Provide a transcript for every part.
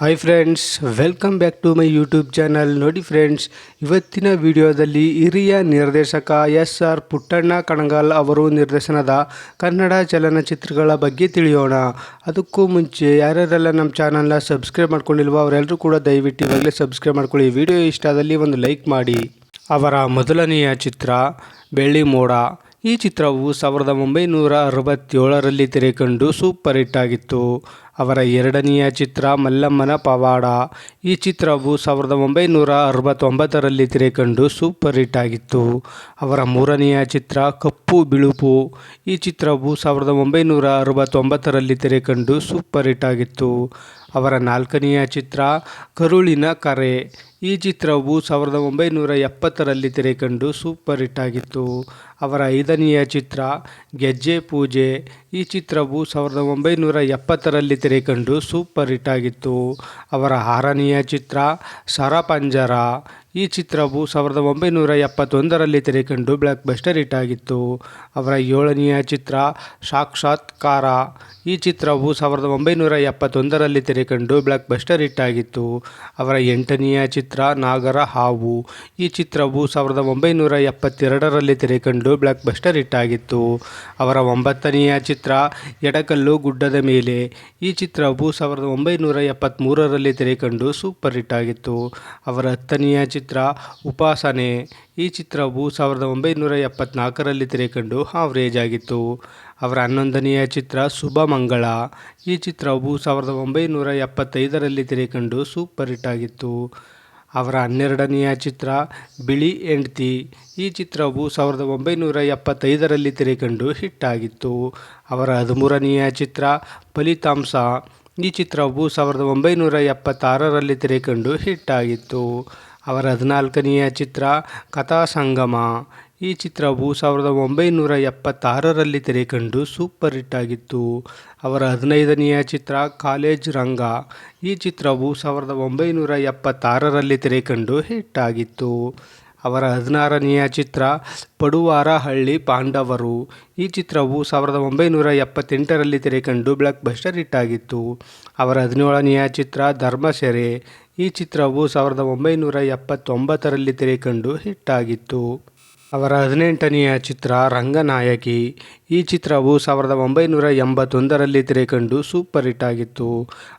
Hi friends welcome back to my YouTube channel ನೋಡಿ friends ಇವತ್ತಿನ ವಿಡಿಯೋದಲ್ಲಿ ಹಿರಿಯ ನಿರ್ದೇಶಕ ಎಸ್ ಆರ್ ಪುಟ್ಟಣ್ಣ ಕಣಗಾಲ್ ಅವರು ನಿರ್ದೇಶನದ ಕನ್ನಡ ಚಲನಚಿತ್ರಗಳ ಬಗ್ಗೆ ತಿಳಿಯೋಣ. ಅದಕ್ಕೂ ಮುಂಚೆ ಯಾರ್ಯಾರೆಲ್ಲ ನಮ್ಮ ಚಾನಲ್ನ ಸಬ್ಸ್ಕ್ರೈಬ್ ಮಾಡ್ಕೊಂಡಿಲ್ವೋ ಅವರೆಲ್ಲರೂ ಕೂಡ ದಯವಿಟ್ಟು ಇವಾಗಲೇ ಸಬ್ಸ್ಕ್ರೈಬ್ ಮಾಡ್ಕೊಳ್ಳಿ. ವಿಡಿಯೋ ಇಷ್ಟ ಆದಲ್ಲಿ ಒಂದು ಲೈಕ್ ಮಾಡಿ. ಅವರ ಮೊದಲನೆಯ ಚಿತ್ರ ಬೆಳ್ಳಿ ಮೋಡ. ಈ ಚಿತ್ರವು ಸಾವಿರದ ಒಂಬೈನೂರ ಅರವತ್ತೇಳರಲ್ಲಿ ತೆರೆಕಂಡು ಸೂಪರ್ ಹಿಟ್ ಆಗಿತ್ತು. ಅವರ ಎರಡನೆಯ ಚಿತ್ರ ಮಲ್ಲಮ್ಮನ ಪವಾಡ. ಈ ಚಿತ್ರವು ಸಾವಿರದ ಒಂಬೈನೂರ ಅರವತ್ತೊಂಬತ್ತರಲ್ಲಿ ತೆರೆಕಂಡು ಸೂಪರ್ ಹಿಟ್ ಆಗಿತ್ತು. ಅವರ ಮೂರನೆಯ ಚಿತ್ರ ಕಪ್ಪು ಬಿಳುಪು. ಈ ಚಿತ್ರವು ಸಾವಿರದ ಒಂಬೈನೂರ ಅರವತ್ತೊಂಬತ್ತರಲ್ಲಿ ತೆರೆಕಂಡು ಸೂಪರ್ ಹಿಟ್ ಆಗಿತ್ತು. ಅವರ ನಾಲ್ಕನೆಯ ಚಿತ್ರ ಕರುಳಿನ ಕರೆ. ಈ ಚಿತ್ರವು ಸಾವಿರದ ಒಂಬೈನೂರ ಎಪ್ಪತ್ತರಲ್ಲಿ ತೆರೆಕಂಡು ಸೂಪರ್ ಹಿಟ್ ಆಗಿತ್ತು. ಅವರ ಐದನೆಯ ಚಿತ್ರ ಗೆಜ್ಜೆ ಪೂಜೆ. ಈ ಚಿತ್ರವು ಸಾವಿರದ ಒಂಬೈನೂರ ಎಪ್ಪತ್ತರಲ್ಲಿ ತೆರೆಕಂಡು ಸೂಪರ್ ಹಿಟ್ ಆಗಿತ್ತು. ಅವರ ಆರನೆಯ ಚಿತ್ರ ಸರಪಂಜರ. ಈ ಚಿತ್ರವು ಸಾವಿರದ ಒಂಬೈನೂರ ಎಪ್ಪತ್ತೊಂದರಲ್ಲಿ ತೆರೆಕಂಡು ಬ್ಲಾಕ್ ಬಸ್ಟರ್ ಹಿಟ್ ಆಗಿತ್ತು. ಅವರ ಏಳನೆಯ ಚಿತ್ರ ಸಾಕ್ಷಾತ್ಕಾರ. ಈ ಚಿತ್ರವು ಸಾವಿರದ ಒಂಬೈನೂರ ಎಪ್ಪತ್ತೊಂದರಲ್ಲಿ ತೆರೆಕಂಡು ಬ್ಲಾಕ್ ಬಸ್ಟರ್ ಹಿಟ್ ಆಗಿತ್ತು. ಅವರ ಎಂಟನೆಯ ಚಿತ್ರ ನಾಗರ ಹಾವು. ಈ ಚಿತ್ರವು ಸಾವಿರದ ಒಂಬೈನೂರ ಎಪ್ಪತ್ತೆರಡರಲ್ಲಿ ತೆರೆಕಂಡು ಬ್ಲಾಕ್ ಬಸ್ಟರ್ ಹಿಟ್ ಆಗಿತ್ತು. ಅವರ ಒಂಬತ್ತನೆಯ ಚಿತ್ರ ಎಡಕಲ್ಲು ಗುಡ್ಡದ ಮೇಲೆ. ಈ ಚಿತ್ರವು ಸಾವಿರದ ಒಂಬೈನೂರ ಎಪ್ಪತ್ತ್ಮೂರರಲ್ಲಿ ತೆರೆಕಂಡು ಸೂಪರ್ ಹಿಟ್ ಆಗಿತ್ತು. ಅವರ ಹತ್ತನೆಯ ಚಿತ್ರ ಉಪಾಸನೆ. ಈ ಚಿತ್ರವು ಸಾವಿರದ ಒಂಬೈನೂರ ಎಪ್ಪತ್ನಾಲ್ಕರಲ್ಲಿ ತೆರೆಕಂಡು ಆವ್ರೇಜ್ ಆಗಿತ್ತು. ಅವರ ಹನ್ನೊಂದನೆಯ ಚಿತ್ರ ಶುಭ ಮಂಗಳ ಈ ಚಿತ್ರವು ಸಾವಿರದ ಒಂಬೈನೂರ ಎಪ್ಪತ್ತೈದರಲ್ಲಿ ತೆರೆಕಂಡು ಸೂಪರ್ ಹಿಟ್ ಆಗಿತ್ತು. ಅವರ ಹನ್ನೆರಡನೆಯ ಚಿತ್ರ ಬಿಳಿ ಎಂಡ್ತಿ ಈ ಚಿತ್ರವು ಸಾವಿರದ ಒಂಬೈನೂರ ಎಪ್ಪತ್ತೈದರಲ್ಲಿ ತೆರೆಕಂಡು ಹಿಟ್ ಆಗಿತ್ತು. ಅವರ ಹದಿಮೂರನೆಯ ಚಿತ್ರ ಫಲಿತಾಂಶ. ಈ ಚಿತ್ರವು ಸಾವಿರದ ಒಂಬೈನೂರ ಎಪ್ಪತ್ತಾರರಲ್ಲಿ ತೆರೆಕಂಡು ಹಿಟ್ ಆಗಿತ್ತು. ಅವರ ಹದಿನಾಲ್ಕನೆಯ ಚಿತ್ರ ಕಥಾಸಂಗಮ. ಈ ಚಿತ್ರವು ಸಾವಿರದ ಒಂಬೈನೂರ ಎಪ್ಪತ್ತಾರರಲ್ಲಿ ತೆರೆಕಂಡು ಸೂಪರ್ ಹಿಟ್ ಆಗಿತ್ತು. ಅವರ ಹದಿನೈದನೆಯ ಚಿತ್ರ ಕಾಲೇಜ್ ರಂಗ. ಈ ಚಿತ್ರವು ಸಾವಿರದ ಒಂಬೈನೂರ ಎಪ್ಪತ್ತಾರರಲ್ಲಿ ತೆರೆಕಂಡು ಹಿಟ್ ಆಗಿತ್ತು. ಅವರ ಹದಿನಾರನೆಯ ಚಿತ್ರ ಪಡುವಾರಹಳ್ಳಿ ಪಾಂಡವರು. ಈ ಚಿತ್ರವು ಸಾವಿರದ ಒಂಬೈನೂರ ಎಪ್ಪತ್ತೆಂಟರಲ್ಲಿ ತೆರೆಕಂಡು ಬ್ಲಾಕ್ ಬಸ್ಟರ್ ಹಿಟ್ ಆಗಿತ್ತು. ಅವರ ಹದಿನೇಳನೆಯ ಚಿತ್ರ ಧರ್ಮಸೆರೆ. ಈ ಚಿತ್ರವು ಸಾವಿರದ ಒಂಬೈನೂರ ಎಪ್ಪತ್ತೊಂಬತ್ತರಲ್ಲಿ ತೆರೆಕಂಡು ಹಿಟ್ ಆಗಿತ್ತು ಅವರ ಹದಿನೆಂಟನೆಯ ಚಿತ್ರ ರಂಗನಾಯಕಿ. ಈ ಚಿತ್ರವು ಸಾವಿರದ ಒಂಬೈನೂರ ಎಂಬತ್ತೊಂದರಲ್ಲಿ ತೆರೆಕಂಡು ಸೂಪರ್ ಹಿಟ್ ಆಗಿತ್ತು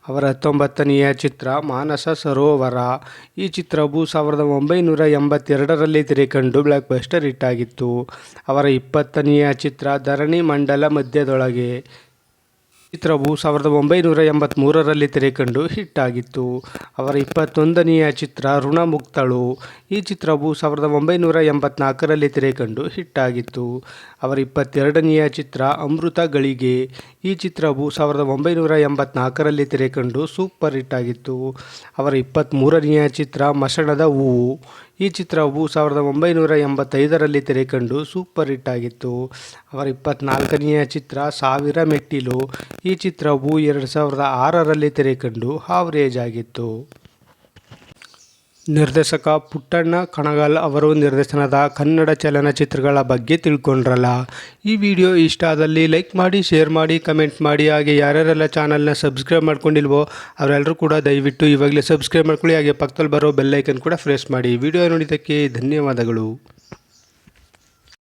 ಅವರ ಹತ್ತೊಂಬತ್ತನೆಯ ಚಿತ್ರ ಮಾನಸ ಸರೋವರ. ಈ ಚಿತ್ರವು ಸಾವಿರದ ಒಂಬೈನೂರ ಎಂಬತ್ತೆರಡರಲ್ಲಿ ತೆರೆಕಂಡು ಬ್ಲಾಕ್ ಬಸ್ಟರ್ ಹಿಟ್ ಆಗಿತ್ತು ಅವರ ಇಪ್ಪತ್ತನೆಯ ಚಿತ್ರ ಧರಣಿ ಮಂಡಲ ಮಧ್ಯದೊಳಗೆ. ಚಿತ್ರವು ಸಾವಿರದ ಒಂಬೈನೂರ ಎಂಬತ್ತ್ಮೂರರಲ್ಲಿ ತೆರೆಕಂಡು ಹಿಟ್ ಆಗಿತ್ತು ಅವರ ಇಪ್ಪತ್ತೊಂದನೆಯ ಚಿತ್ರ ಋಣಮುಕ್ತಳು. ಈ ಚಿತ್ರವು ಸಾವಿರದ ಒಂಬೈನೂರ ಎಂಬತ್ನಾಲ್ಕರಲ್ಲಿ ತೆರೆಕಂಡು ಹಿಟ್ ಆಗಿತ್ತು ಅವರ ಇಪ್ಪತ್ತೆರಡನೆಯ ಚಿತ್ರ ಅಮೃತ ಗಳಿಗೆ. ಈ ಚಿತ್ರವು ಸಾವಿರದ ಒಂಬೈನೂರ ಎಂಬತ್ನಾಲ್ಕರಲ್ಲಿ ತೆರೆಕಂಡು ಸೂಪರ್ ಹಿಟ್ ಆಗಿತ್ತು ಅವರ ಇಪ್ಪತ್ತ್ಮೂರನೆಯ ಚಿತ್ರ ಮಸಣದ ಹೂವು. ಈ ಚಿತ್ರವು ಸಾವಿರದ ಒಂಬೈನೂರ ಎಂಬತ್ತೈದರಲ್ಲಿ ತೆರೆಕಂಡು ಸೂಪರ್ ಹಿಟ್ ಆಗಿತ್ತು. ಅವರ ಇಪ್ಪತ್ತ್ನಾಲ್ಕನೆಯ ಚಿತ್ರ ಸಾವಿರ ಮೆಟ್ಟಿಲು. ಈ ಚಿತ್ರವು ಎರಡು ಸಾವಿರದ ಆರರಲ್ಲಿ ತೆರೆಕಂಡು ಆವ್ರೇಜ್ ಆಗಿತ್ತು. ನಿರ್ದೇಶಕ ಪುಟ್ಟಣ್ಣ ಕಣಗಾಲ್ ಅವರು ನಿರ್ದೇಶನದ ಕನ್ನಡ ಚಲನಚಿತ್ರಗಳ ಬಗ್ಗೆ ತಿಳ್ಕೊಂಡ್ರಲ್ಲ. ಈ ವಿಡಿಯೋ ಇಷ್ಟ ಆದಲ್ಲಿ ಲೈಕ್ ಮಾಡಿ, ಶೇರ್ ಮಾಡಿ, ಕಮೆಂಟ್ ಮಾಡಿ. ಹಾಗೆ ಯಾರ್ಯಾರೆಲ್ಲ ಚಾನಲ್ನ ಸಬ್ಸ್ಕ್ರೈಬ್ ಮಾಡ್ಕೊಂಡಿಲ್ವೋ ಅವರೆಲ್ಲರೂ ಕೂಡ ದಯವಿಟ್ಟು ಇವಾಗಲೇ ಸಬ್ಸ್ಕ್ರೈಬ್ ಮಾಡ್ಕೊಳ್ಳಿ. ಹಾಗೆ ಪಕ್ಕದಲ್ಲಿ ಬರೋ ಬೆಲ್ಲೈಕನ್ ಕೂಡ ಪ್ರೆಸ್ ಮಾಡಿ. ವಿಡಿಯೋ ನೋಡಿದ್ದಕ್ಕೆ ಧನ್ಯವಾದಗಳು.